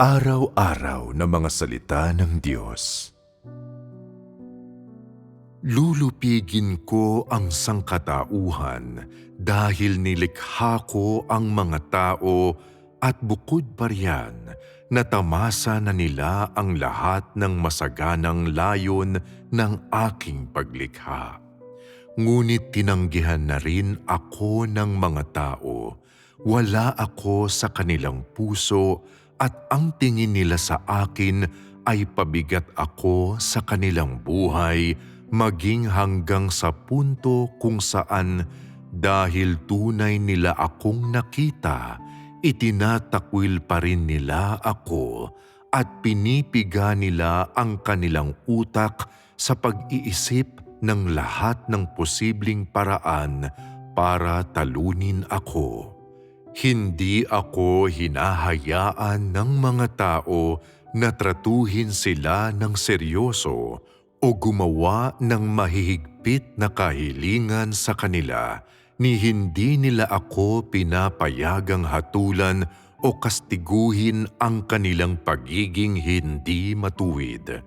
Araw-araw na mga salita ng Diyos. Lulupigin ko ang sangkatauhan dahil nilikha ko ang mga tao at bukod pa riyan, natamasa na nila ang lahat ng masaganang layon ng aking paglikha. Ngunit tinanggihan na rin ako ng mga tao. Wala ako sa kanilang puso at ang tingin nila sa akin ay pabigat ako sa kanilang buhay maging hanggang sa punto kung saan dahil tunay nila akong nakita, itinatakwil pa rin nila ako at pinipiga nila ang kanilang utak sa pag-iisip ng lahat ng posibleng paraan para talunin ako. Hindi ako hinahayaan ng mga tao na tratuhin sila ng seryoso o gumawa ng mahihigpit na kahilingan sa kanila ni hindi nila ako pinapayagang hatulan o kastiguhin ang kanilang pagiging hindi matuwid.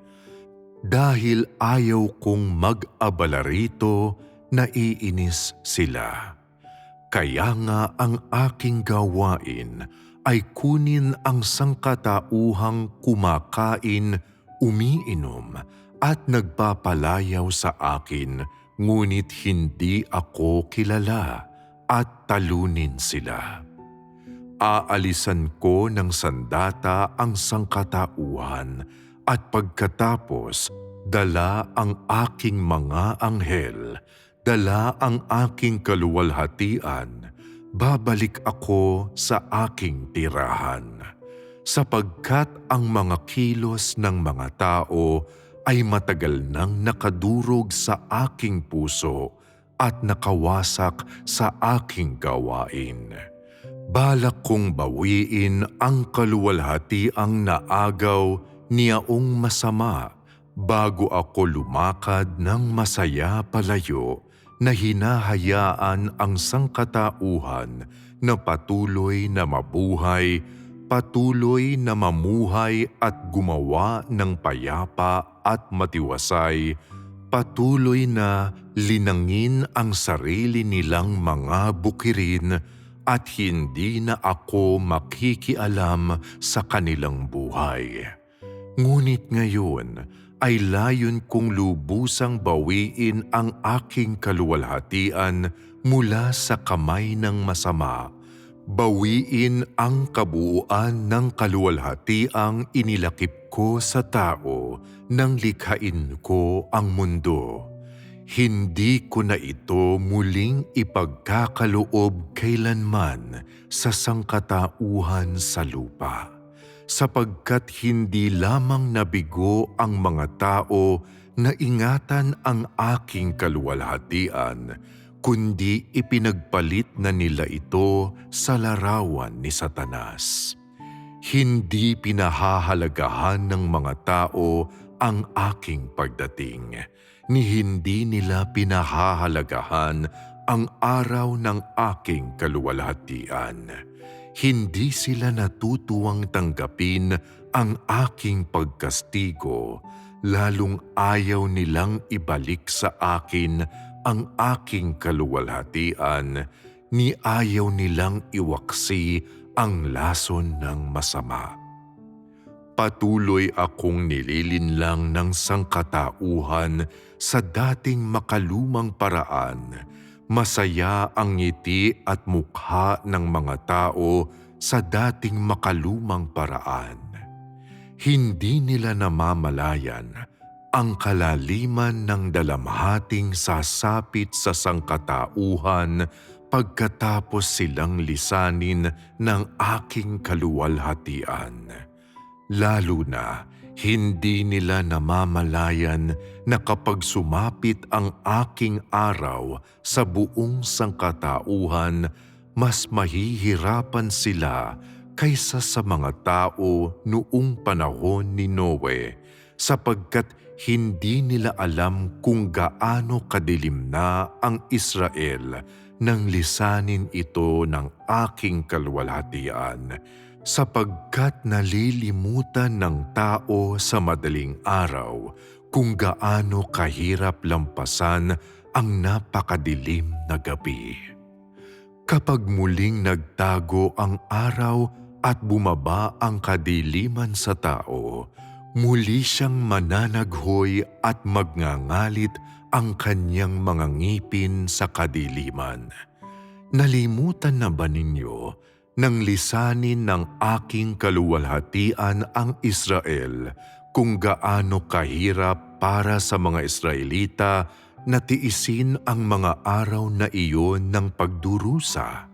Dahil ayaw kong mag-abala rito, naiinis sila. Kaya nga ang aking gawain ay kunin ang sangkatauhang kumakain, umiinom at nagpapalayaw sa akin ngunit hindi ako kilala at talunin sila. Aalisan ko ng sandata ang sangkatauhan at pagkatapos dala ang aking mga anghel, dala ang aking kaluwalhatian, babalik ako sa aking tirahan. Sapagkat ang mga kilos ng mga tao ay matagal nang nakadurog sa aking puso at nakawasak sa aking gawain. Balak kong bawiin ang kaluwalhatiang naagaw niyaong masama bago ako lumakad ng masaya palayo na hinahayaan ang sangkatauhan na patuloy na mabuhay patuloy na mamuhay at gumawa ng payapa at matiwasay, patuloy na linangin ang sarili nilang mga bukirin at hindi na ako makikialam sa kanilang buhay. Ngunit ngayon ay layon kong lubusang bawiin ang aking kaluwalhatian mula sa kamay ng masama bawiin ang kabuuan ng kaluwalhatiang inilakip ko sa tao nang likhain ko ang mundo. Hindi ko na ito muling ipagkakaloob kailanman sa sangkatauhan sa lupa, sapagkat hindi lamang nabigo ang mga tao na ingatan ang aking kaluwalhatian, kundi ipinagpalit na nila ito sa larawan ni Satanas. Hindi pinahahalagahan ng mga tao ang aking pagdating, ni hindi nila pinahahalagahan ang araw ng aking kaluwalhatian. Hindi sila natutuwang tanggapin ang aking pagkastigo, lalong ayaw nilang ibalik sa akin ang aking kaluwalhatian, ni ayaw nilang iwaksi ang lason ng masama. Patuloy akong nililinlang ng sangkatauhan sa dating makalumang paraan. Masaya ang ngiti at mukha ng mga tao sa dating makalumang paraan. Hindi nila namamalayan ang kalaliman ng dalamhating sasapit sa sangkatauhan pagkatapos silang lisanin ng aking kaluwalhatian. Lalo na hindi nila namamalayan na kapag sumapit ang aking araw sa buong sangkatauhan, mas mahihirapan sila kaysa sa mga tao noong panahon ni Noe sapagkat hindi nila alam kung gaano kadilim na ang Israel nang lisanin ito ng aking kalwalhatian sapagkat nalilimutan ng tao sa madaling araw kung gaano kahirap lampasan ang napakadilim na gabi. Kapag muling nagtago ang araw at bumaba ang kadiliman sa tao, muli siyang mananaghoy at magngangalit ang kanyang mga ngipin sa kadiliman. Nalimutan na ba ninyo nang lisanin ng aking kaluwalhatian ang Israel kung gaano kahirap para sa mga Israelita na tiisin ang mga araw na iyon ng pagdurusa?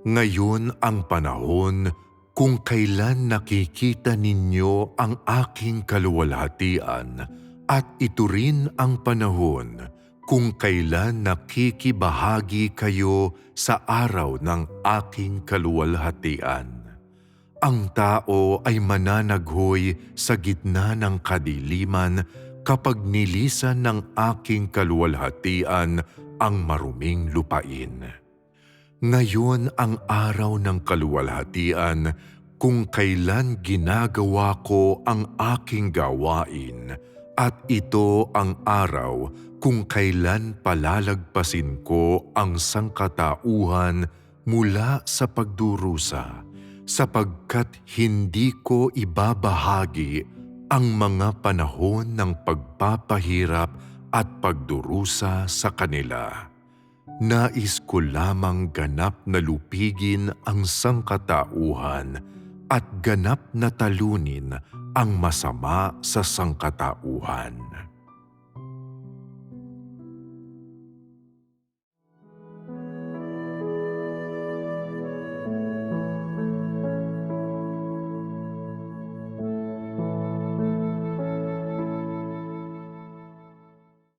Ngayon ang panahon kung kailan nakikita ninyo ang aking kaluwalhatian at ito rin ang panahon kung kailan nakikibahagi kayo sa araw ng aking kaluwalhatian. Ang tao ay mananaghoy sa gitna ng kadiliman kapag nilisan ng aking kaluwalhatian ang maruming lupain. Ngayon ang araw ng kaluwalhatian kung kailan ginagawa ko ang aking gawain at ito ang araw kung kailan palalagpasin ko ang sangkatauhan mula sa pagdurusa sapagkat hindi ko ibabahagi ang mga panahon ng pagpapahirap at pagdurusa sa kanila. Nais ko lamang ganap na lupigin ang sangkatauhan at ganap na talunin ang masama sa sangkatauhan.